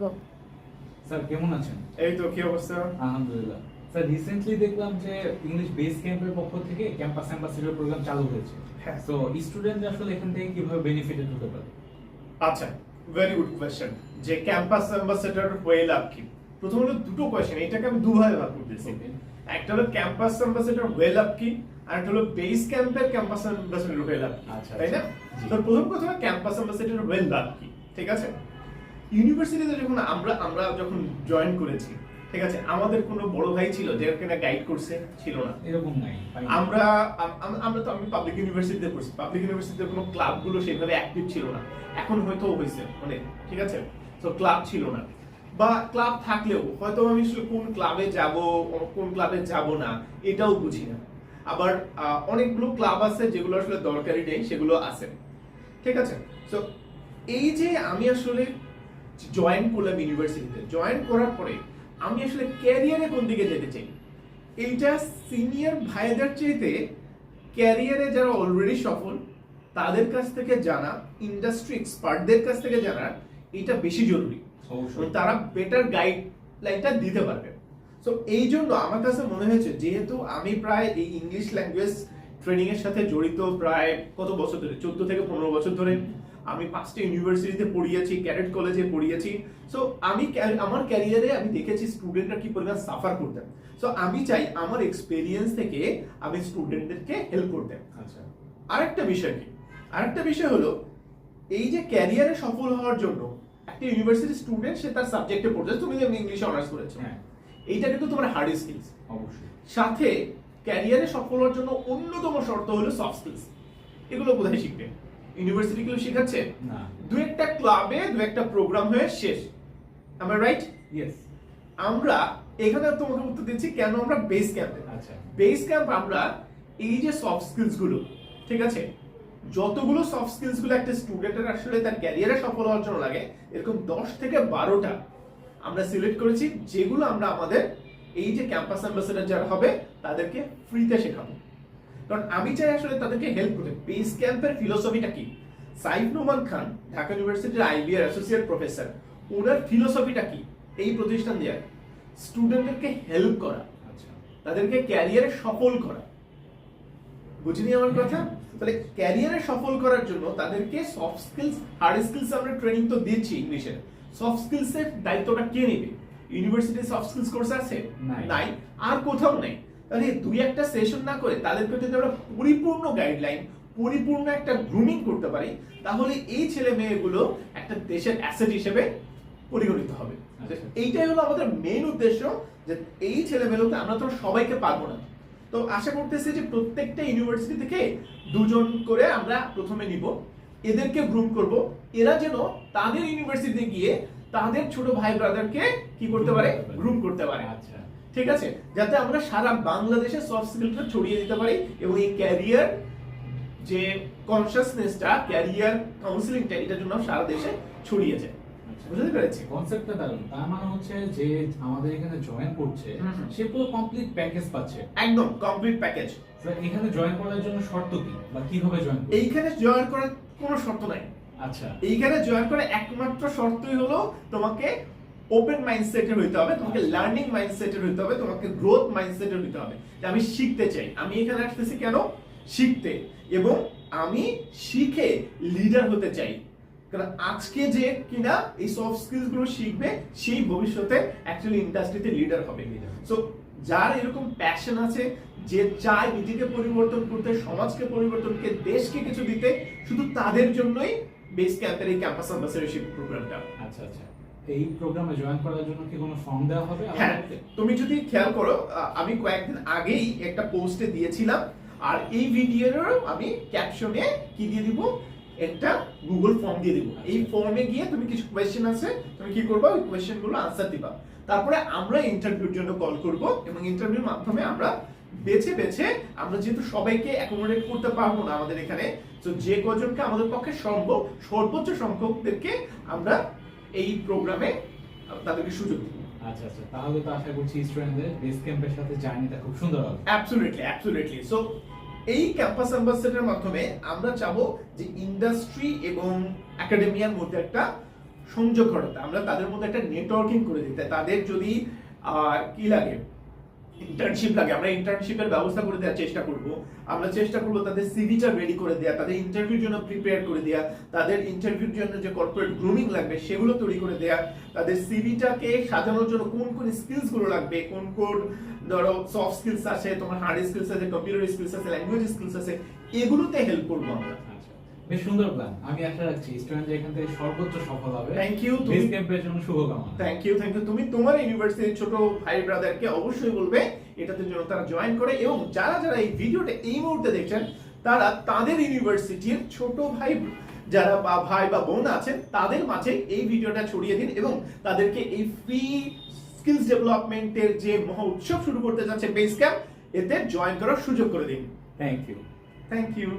গো sir কেমন আছেন? এই তো কি অবস্থা? আলহামদুলিল্লাহ। স্যার রিসেন্টলি দেখলাম যে ইংলিশ বেস ক্যাম্পের পক্ষ থেকে ক্যাম্পাস অ্যাম্বাসিডর প্রোগ্রাম চালু হয়েছে। হ্যাঁ। সো স্টুডেন্ট আসলে এখান থেকে কীভাবে বেনিফিটেড হতে পারে? আচ্ছা ভেরি গুড কোয়েশ্চেন যে ক্যাম্পাস অ্যাম্বাসেডর হয়ে লাভ কি? প্রথমত দুটো কোয়েশ্চেন এটাকে আমি দুভাবে ভাগ করতেছি। একটা হলো ক্যাম্পাস অ্যাম্বাসেডর হয়ে লাভ কি? আর একটা হলো বেস ক্যাম্পের ক্যাম্পাস অ্যাম্বাসেডর হয়ে লাভ কি? আচ্ছা, তাই না? আচ্ছা। তো প্রথম কথা ক্যাম্পাস অ্যাম্বাসেডর হয়ে লাভ কি? ঠিক আছে? ইউনিভার্সিটিতে যখন আমরা আমরা যখন জয়েন করেছি ঠিক আছে আমাদের কোনো বড় ভাই ছিল যে কিনা গাইড করছে ছিল না। এরকম নাই আমরা আম- আম- আমরা তো আমি পাবলিক ইউনিভার্সিটিতে পড়ছি। পাবলিক ইউনিভার্সিটিতে কোনো ক্লাবগুলো সেভাবে অ্যাক্টিভ ছিল না। এখন হয়তো হয়েছে অনেক ঠিক আছে? তো ক্লাব ছিল না। বা ক্লাব থাকলেও হয়তো আমি কোন ক্লাবে যাব কোন ক্লাবে যাব না এটাও বুঝি না। আবার অনেকগুলো ক্লাব আছে যেগুলো আসলে দরকারি নেই সেগুলো আছে। ঠিক আছে? তো এই যে আমি আসলে জয়েন করলাম ইউনিভার্সিটিতে জয়েন করার পরে আমি আসলে ক্যারিয়ারে কোন দিকে যেতে চাই? এইটা সিনিয়র ভাইদের চাইতে ক্যারিয়ারে যারা অলরেডি সফল তাদের কাছ থেকে জানা ইন্ডাস্ট্রি এক্সপার্টদের কাছ থেকে জানা এটা বেশি জরুরি। অবশ্যই। তারা বেটার গাইড লাইনটা দিতে পারবে। সো এই জন্য আমার কাছে মনে হয়েছে যেহেতু আমি প্রায় এই ইংলিশ ল্যাঙ্গুয়েজ ট্রেনিং এর সাথে জড়িত প্রায় কত বছর ধরে? চোদ্দ থেকে পনেরো বছর ধরে। আমি পাঁচটা ইউনিভার্সিটিতে পড়িয়েছি ক্যাডেট কলেজে পড়িয়েছি। সো আমি আমার ক্যারিয়ারে আমি দেখেছি স্টুডেন্টরা কি পরিমাণ সাফার করতেন। সো আমি চাই আমার এক্সপেরিয়েন্স থেকে আমি স্টুডেন্টদেরকে হেল্প করতে। আচ্ছা। আরেকটা বিষয় কি? আরেকটা বিষয় হলো এই যে ক্যারিয়ারে সফল হওয়ার জন্য একটা ইউনিভার্সিটি স্টুডেন্ট সে তার সাবজেক্টে পড়ছে। তুমি যেমন ইংলিশে অনার্স করেছ। হ্যাঁ। এইটা কিন্তু তোমার হার্ড স্কিলস অবশ্যই। সাথে ক্যারিয়ারে সফল হওয়ার জন্য অন্যতম শর্ত হলো সফট স্কিলস এগুলো কোথায় শিখবে। ইউনিভার্সিটিগুলো শেখাচ্ছে? না। দু একটা ক্লাবে দু একটা প্রোগ্রাম হয়ে শেষ। আমার রাইট ইয়েস আমরা এখানে তোমাকে উত্তর দিচ্ছি কেন আমরা বেস ক্যাম্পে আচ্ছা। বেস ক্যাম্প আমরা এই যে সফট স্কিলসগুলো ঠিক আছে? যতগুলো সফট স্কিলসগুলো একটা স্টুডেন্টের আসলে তার ক্যারিয়ারে সফল হওয়ার জন্য লাগে এরকম দশ থেকে বারোটা আমরা সিলেক্ট করেছি যেগুলো আমরা আমাদের এই যে ক্যাম্পাস অ্যাম্বাসেডার যারা হবে তাদেরকে ফ্রিতে শেখাবো। কারণ আমি চাই আসলে তাদেরকে হেল্প করতে। বেস ক্যাম্পের ফিলোসফিটা কি? সাইফ নোমান খান ঢাকা ইউনিভার্সিটির আইবিআর অ্যাসোসিয়েট প্রফেসর ওনার ফিলোসফিটা কি? এই প্রতিষ্ঠান দেওয়ার স্টুডেন্টদেরকে হেল্প করা। আচ্ছা। তাদেরকে ক্যারিয়ারে সফল করা। বুঝিনি আমার কথা? তাহলে ক্যারিয়ারে সফল করার জন্য তাদেরকে সফট স্কিলস হার্ড স্কিলস আমরা ট্রেনিং তো দিচ্ছি ইংলিশে সফট স্কিলস এর দায়িত্বটা কে নেবে? ইউনিভার্সিটি সফট স্কিলস কোর্স আছে। নাই। আর কোথাও নেই। তাহলে দুই একটা সেশন না করে তাদেরকে যদি আমরা পরিপূর্ণ গাইডলাইন পরিপূর্ণ একটা গ্রুমিং করতে পারি তাহলে এই ছেলে মেয়েগুলো একটা দেশের অ্যাসেট হিসেবে পরিগণিত হবে। আচ্ছা। এইটাই হলো আমাদের মেইন উদ্দেশ্য যে এই ছেলেমেয়েগুলোকে আমরা তো সবাইকে পারব না। তো আশা করতেছি যে প্রত্যেকটা ইউনিভার্সিটি থেকে দুজন করে আমরা প্রথমে নিব এদেরকে গ্রুম করব। এরা যেন তাদের ইউনিভার্সিটিতে গিয়ে তাদের ছোট ভাই ব্রাদারকে কি করতে পারে? গ্রুম করতে পারে। আচ্ছা। ঠিক আছে? যাতে আমরা সারা বাংলাদেশে সফট স্কিলটা ছড়িয়ে দিতে পারি এবং এই ক্যারিয়ার যে কনসিয়াসনেসটা ক্যারিয়ার কাউন্সিলিংটা এটার জন্য সারা দেশে ছড়িয়ে যায়। আচ্ছা। বুঝতে পেরেছি? কনসেপ্টটা দারুণ। তার মানে হচ্ছে যে আমাদের এখানে জয়েন করছে। সে পুরো কমপ্লিট প্যাকেজ পাচ্ছে। একদম কমপ্লিট প্যাকেজ এখানে জয়েন করার জন্য শর্ত কি? বা কীভাবে জয়েন এইখানে জয়েন করার কোনো শর্ত নাই। আচ্ছা। এইখানে জয়েন করার একমাত্র শর্তই হলো তোমাকে ওপেন মাইন্ডসেটের হইতে হবে, তোমাকে লার্নিং মাইন্ডসেটের হইতে হবে, তোমাকে গ্রোথ মাইন্ডসেটের হইতে হবে যে আমি শিখতে চাই। আমি এখানে আসতেছি কেন? শিখতে। এবং আমি শিখে লিডার হতে চাই। কারণ আজকে যে কিনা এই সফট স্কিলসগুলো শিখবে, সেই ভবিষ্যতে অ্যাকচুয়ালি ইন্ডাস্ট্রিতে লিডার হবে সো যার এরকম প্যাশন আছে, যে চায় নিজেকে পরিবর্তন করতে, সমাজকে পরিবর্তন করতে, দেশকে কিছু দিতে, শুধু তাদের জন্যই বেস ক্যাম্পের এই ক্যাম্পাস অ্যাম্বাসেডরশিপ প্রোগ্রামটা আচ্ছা আচ্ছা। এই প্রোগ্রামে জয়েন করার জন্য কি কোনো ফর্ম দেওয়া হবে হ্যাঁ তুমি যদি খেয়াল করো আমি কয়েকদিন আগেই একটা পোস্টে দিয়েছিলাম আর এই ভিডিওর আমি ক্যাপশনে কি দিয়ে দিব? একটা গুগল ফর্ম দিয়ে দিব। এই ফর্মে গিয়ে তুমি কিছু কোয়েশ্চেন আছে তুমি কি করবা? ওই কোয়েশ্চেনগুলো আনসার দিবা। তারপরে আমরা ইন্টারভিউর জন্য কল করব এবং ইন্টারভিউর মাধ্যমে আমরা বেছে বেছে আমরা যেহেতু সবাইকে অ্যাকোমোডেট করতে পারব না আমাদের এখানে তো যে কজনকে আমাদের পক্ষে সম্ভব সর্বোচ্চ সংখ্যকদেরকে আমরা এই প্রোগ্রামে তাদেরকে সুযোগ দিব আচ্ছা আচ্ছা তাহলে তো আশা করছি স্টুডেন্টদের বেস ক্যাম্পের সাথে জার্নিটা খুব সুন্দর হবে। অ্যাবসলিউটলি অ্যাবসলিউটলি সো এই ক্যাম্পাস অ্যাম্বাসেডারের মাধ্যমে আমরা চাবো যে ইন্ডাস্ট্রি এবং একাডেমিয়ার মধ্যে একটা সংযোগ ঘটাতে আমরা তাদের মধ্যে একটা নেটওয়ার্কিং করে দিতে তাদের যদি কি লাগে? ইন্টার্নশিপ লাগে। আমরা ইন্টার্নশিপের ব্যবস্থা করে দেওয়ার চেষ্টা করব। আমরা চেষ্টা করব তাদের সিভিটা রেডি করে দেওয়া তাদের ইন্টারভিউর জন্য প্রিপেয়ার করে দেওয়া তাদের ইন্টারভিউর জন্য যে কর্পোরেট গ্রুমিং লাগবে সেগুলো তৈরি করে দেওয়া তাদের সিভিটাকে সাজানোর জন্য কোন কোন স্কিলসগুলো লাগবে, কোন কোন ধরো সফট স্কিলস আছে, তোমার হার্ড স্কিলস আছে কম্পিউটার স্কিলস আছে ল্যাঙ্গুয়েজ স্কিলস আছে, এগুলোতে হেল্প করব আমরা। আচ্ছা। বেশ সুন্দর প্ল্যান আমি আশা রাখছি স্টুডেন্ট এখান থেকে সর্বোচ্চ সফল হবে। Thank you, তুমি- ক্যাম্পের জন্য শুভকামনা। থ্যাংক ইউ থ্যাংক ইউ তুমি তোমার ইউনিভার্সিটির ছোট ভাই ব্রাদারকে অবশ্যই বলবে এটাতে যেন তারা জয়েন করে এবং যারা যারা এই ভিডিওটা এই মুহূর্তে দেখছেন তারা তাদের ইউনিভার্সিটির ছোট ভাই যারা বা ভাই বা বোন আছেন তাদের মাঝে এই ভিডিওটা ছড়িয়ে দিন এবং তাদেরকে এই ফ্রি স্কিলস ডেভেলপমেন্টের যে মহা উৎসব শুরু করতে যাচ্ছে বেস ক্যাম্প এতে জয়েন করার সুযোগ করে দিন। Thank you thank you